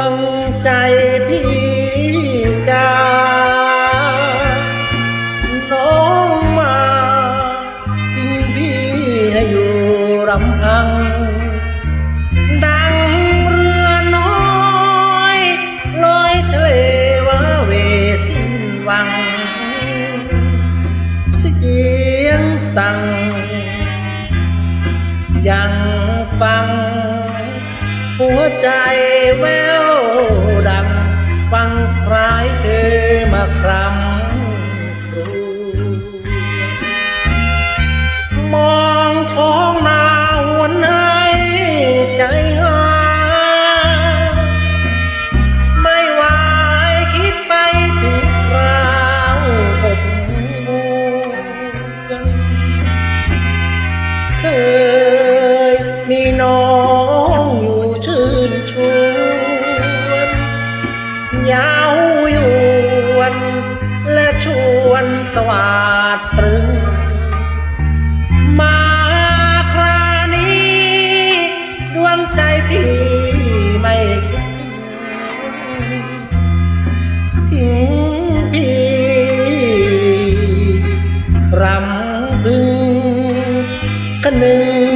วงใจพี่จ้าน้องมาทิ้งพี่ให้อยู่รำพัง ดังเรือน้อยลอยทะเลวะเวสิ้นวัง เสียงสั่ง ยังฟัง วใจแววดังฟังคล้ายเธอมาครำ ชวนสวาดตรึง มาครานี้ ดวงใจพี่ไม่คิดทิ้งพี่รำพึงคนึงถึง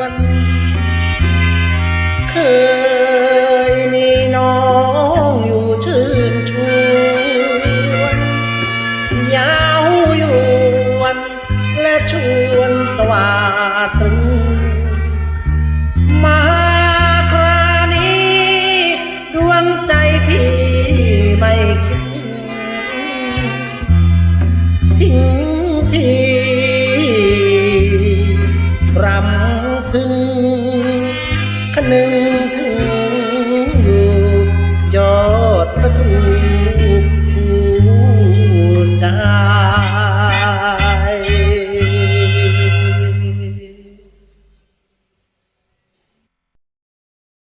วลเคยมีน้องอยู่ชื่นชวนยาวอยู่วัน และชวนสว่าตรึงมาครานี้ ดวงใจพี่ไม่คิดทิ้งพี่ mình